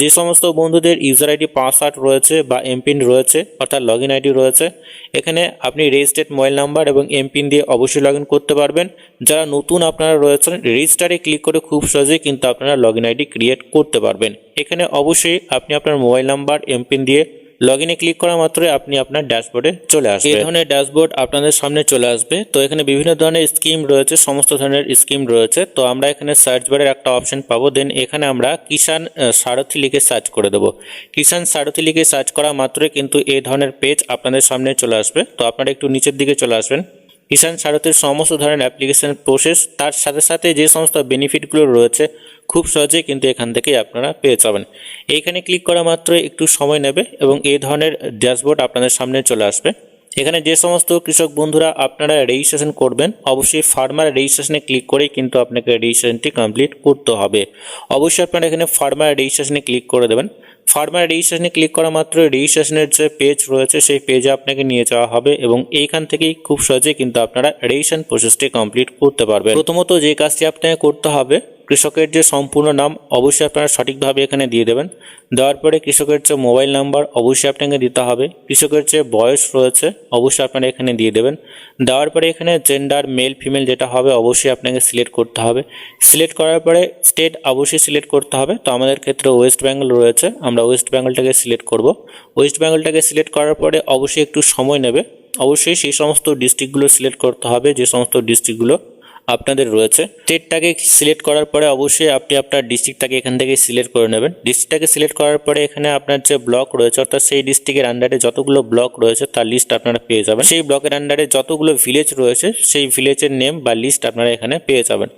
যে সমস্ত বন্ধুদের ইউজার আইডি পাসওয়ার্ড রয়েছে বা এমপিন রয়েছে, অর্থাৎ লগ ইন আইডি রয়েছে, এখানে আপনি রেজিস্টার্ড মোবাইল নাম্বার এবং এমপিন দিয়ে অবশ্যই লগ করতে পারবেন। যারা নতুন আপনারা রয়েছেন রেজিস্টারে ক্লিক করে খুব সহজেই কিন্তু আপনারা লগ আইডি ক্রিয়েট করতে পারবেন। এখানে অবশ্যই আপনি আপনার মোবাইল নাম্বার এমপিন দিয়ে লগ ইনে ক্লিক করা মাত্রই আপনি আপনার ড্যাশবোর্ডে চলে আসবে এই ধরনের ড্যাশবোর্ড আপনাদের সামনে চলে আসবে। তো এখানে বিভিন্ন ধরনের স্কিম রয়েছে, সমস্ত ধরনের স্কিম রয়েছে। তো আমরা এখানে সার্চ বারের একটা অপশন পাবো। দেন এখানে আমরা কিষাণ সারথি লিখে সার্চ করে দেবো। কিষাণ সারথি লিখে সার্চ করা মাত্রই কিন্তু এই ধরনের পেজ আপনাদের সামনে চলে আসবে। তো আপনারা একটু নিচের দিকে চলে আসবেন। কিষান সারথির সমস্ত ধরনের অ্যাপ্লিকেশন প্রসেস তার সাথে সাথে যে সমস্ত বেনিফিটগুলো রয়েছে, খুব সহজেই কিন্তু এখান থেকেই আপনারা পেয়ে যাবেন। এইখানে ক্লিক করা মাত্র একটু সময় নেবে এবং এই ধরনের ড্যাশবোর্ড আপনাদের সামনে চলে আসবে। এখানে যে সমস্ত কৃষক বন্ধুরা আপনারা রেজিস্ট্রেশন করবেন, অবশ্যই ফার্মার রেজিস্ট্রেশনে ক্লিক করেই কিন্তু আপনাকে রেজিস্ট্রেশনটি কমপ্লিট করতে হবে। অবশ্যই আপনারা এখানে ফার্মার রেজিস্ট্রেশনে ক্লিক করে দেবেন। ফার্মার রেজিস্ট্রেশনে ক্লিক করা মাত্র রেজিস্ট্রেশনের যে পেজ রয়েছে, সেই পেজে আপনাকে নিয়ে যাওয়া হবে এবং এইখান থেকেই খুব সহজেই কিন্তু আপনারা রেজিস্ট্রেশন প্রসেসটি কমপ্লিট করতে পারবেন। প্রথমত যে কাজটি আপনাকে করতে হবে, কৃষকের যে সম্পূর্ণ নাম অবশ্যই আপনারা সঠিকভাবে এখানে দিয়ে দেবেন। দেওয়ার পরে কৃষকের যে মোবাইল নাম্বার অবশ্যই আপনাকে দিতে হবে। কৃষকের যে বয়স রয়েছে, অবশ্যই আপনারা এখানে দিয়ে দেবেন। দেওয়ার পরে এখানে জেন্ডার মেল ফিমেল যেটা হবে, অবশ্যই আপনাকে সিলেক্ট করতে হবে। সিলেক্ট করার পরে স্টেট অবশ্যই সিলেক্ট করতে হবে। তো আমাদের ক্ষেত্রে ওয়েস্ট বেঙ্গল রয়েছে। আমরা ওয়েস্ট বেঙ্গলটাকে সিলেক্ট করব। ওয়েস্ট বেঙ্গলটাকে সিলেক্ট করার পরে অবশ্যই একটু সময় নেবে। অবশ্যই সেই সমস্ত ডিস্ট্রিক্টগুলো সিলেক্ট করতে হবে, যে সমস্ত ডিস্ট্রিক্টগুলো আপনাদের রয়েছে। স্টেটটাকে সিলেক্ট করার পরে অবশ্যই আপনি আপনার ডিস্ট্রিক্টটাকে এখান থেকে সিলেক্ট করে নেবেন। ডিস্ট্রিক্টটাকে সিলেক্ট করার পরে এখানে আপনার যে ব্লক রয়েছে, অর্থাৎ সেই ডিস্ট্রিক্টের আন্ডারে যতগুলো ব্লক রয়েছে, তার লিস্ট আপনারা পেয়ে যাবেন। সেই ব্লকের আন্ডারে যতগুলো ভিলেজ রয়েছে, সেই ভিলেজের নেম বা লিস্ট আপনারা এখানে পেয়ে যাবেন।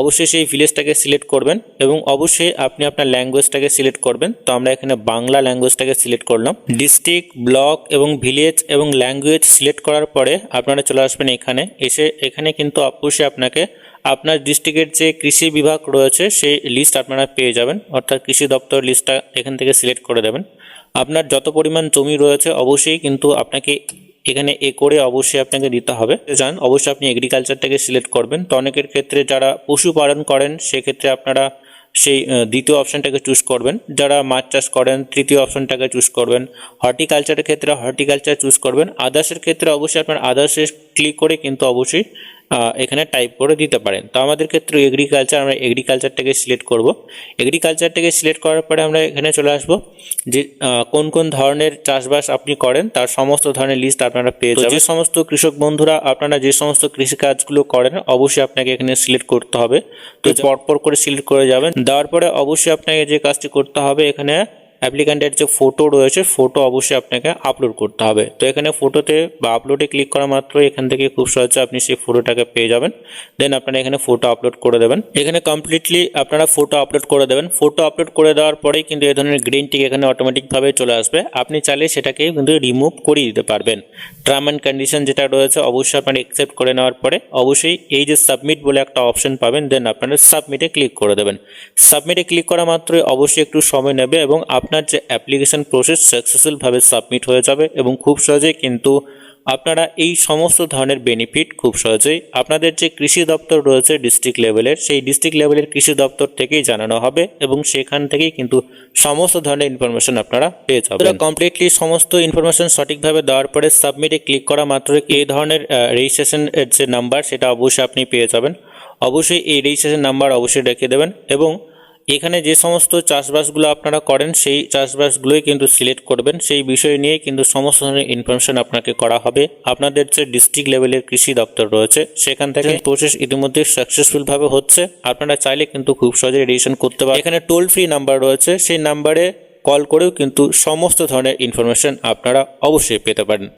অবশ্যই সেই ভিলেজটাকে সিলেক্ট করবেন এবং অবশ্যই আপনি আপনার ল্যাঙ্গুয়েজটাকে সিলেক্ট করবেন। তো আমরা এখানে বাংলা ল্যাঙ্গুয়েজটাকে সিলেক্ট করলাম। ডিস্ট্রিক্ট ব্লক এবং ভিলেজ এবং ল্যাঙ্গুয়েজ সিলেক্ট করার পরে আপনারা চলে আসবেন এখানে। এসে এখানে কিন্তু অবশ্যই আপনাকে আপনার ডিস্ট্রিক্টের যে কৃষি বিভাগ রয়েছে, সেই লিস্ট আপনারা পেয়ে যাবেন। অর্থাৎ কৃষি দপ্তর লিস্টটা এখান থেকে সিলেক্ট করে দেবেন। আপনার যত পরিমাণ জমি রয়েছে, অবশ্যই কিন্তু আপনাকে এখানে এ করে অবশ্যই আপনাকে দিতে হবে। যান, অবশ্যই আপনি এগ্রিকালচারটাকে সিলেক্ট করবেন। তো অনেকের ক্ষেত্রে যারা পশুপালন করেন, সেক্ষেত্রে আপনারা সেই দ্বিতীয় অপশনটাকে চুজ করবেন। যারা মাছ চাষ করেন, তৃতীয় অপশনটাকে চুজ করবেন। হর্টিকালচারের ক্ষেত্রে হর্টিকালচার চুজ করবেন। আদার্সের ক্ষেত্রে অবশ্যই আপনার আদার্সে ক্লিক করে কিন্তু অবশ্যই এখানে টাইপ করে দিতে পারেন। তো আমাদের ক্ষেত্রে এগ্রিকালচার আমরা এগ্রিকালচারটাকে সিলেক্ট করব। এগ্রিকালচারটাকে সিলেক্ট করার পরে আমরা এখানে চলে আসব যে কোন কোন ধরনের চাষবাস আপনি করেন তার সমস্ত ধরনের লিস্ট আপনারা পেয়ে যাবেন যে সমস্ত কৃষক বন্ধুরা আপনারা যে সমস্ত কৃষিকাজগুলো করেন অবশ্যই আপনাকে এখানে সিলেক্ট করতে হবে। তো পরপর করে সিলেক্ট করে যাবেন। দেওয়ার পরে অবশ্যই আপনাকে যে কাজটি করতে হবে এখানে অ্যাপ্লিক্যান্টের যে ফটো রয়েছে ফটো অবশ্যই আপনাকে আপলোড করতে হবে। তো এখানে ফটোতে বা আপলোডে ক্লিক করা মাত্র এখান থেকে খুব সহজে আপনি সেই ফটোটাকে পেয়ে যাবেন। দেন আপনারা এখানে ফটো আপলোড করে দেবেন। এখানে কমপ্লিটলি আপনারা ফটো আপলোড করে দেবেন। ফটো আপলোড করে দেওয়ার পরেই কিন্তু এই ধরনের গ্রিন টিক এখানে অটোমেটিকভাবে চলে আসবে। আপনি চাইলে সেটাকে কিন্তু রিমুভ করিয়ে দিতে পারবেন। টার্ম অ্যান্ড কন্ডিশন যেটা রয়েছে, অবশ্যই আপনারা অ্যাকসেপ্ট করে নেওয়ার পরে অবশ্যই এই যে সাবমিট বলে একটা অপশন পাবেন দেন আপনারা সাবমিটে ক্লিক করে দেবেন। সাবমিটে ক্লিক করা মাত্রই অবশ্যই একটু সময় নেবে এবং আপনার যে অ্যাপ্লিকেশন প্রসেস সাকসেসফুলভাবে সাবমিট হয়ে যাবে এবং খুব সহজেই কিন্তু আপনারা এই সমস্ত ধরনের বেনিফিট খুব সহজেই আপনাদের যে কৃষি দপ্তর রয়েছে ডিস্ট্রিক্ট লেভেলের সেই ডিস্ট্রিক্ট লেভেলের কৃষি দপ্তর থেকেই জানানো হবে এবং সেখান থেকেই কিন্তু সমস্ত ধরনের ইনফরমেশন আপনারা পেয়ে যাবেন। কমপ্লিটলি সমস্ত ইনফরমেশন সঠিকভাবে দেওয়ার পরে সাবমিটে ক্লিক করা মাত্র এই ধরনের রেজিস্ট্রেশন যে নাম্বার সেটা অবশ্যই আপনি পেয়ে যাবেন। অবশ্যই এই রেজিস্ট্রেশন নাম্বার অবশ্যই রেখে দেবেন এবং এখানে যে সমস্ত চাষবাসগুলো আপনারা করেন সেই চাষবাসগুলোই কিন্তু সিলেক্ট করবেন। সেই বিষয় নিয়ে কিন্তু সমস্ত ধরনের ইনফরমেশন আপনাকে করা হবে। আপনাদের যে ডিস্ট্রিক্ট লেভেলের কৃষি দপ্তর রয়েছে সেখান থেকে প্রসেস ইতিমধ্যে সাকসেসফুলভাবে হচ্ছে। আপনারা চাইলে কিন্তু খুব সহজে রেজিস্ট্রেশন করতে পারেন এখানে টোল ফ্রি নাম্বার রয়েছে সেই নাম্বারে কল করেও কিন্তু সমস্ত ধরনের ইনফরমেশন আপনারা অবশ্যই পেতে পারেন।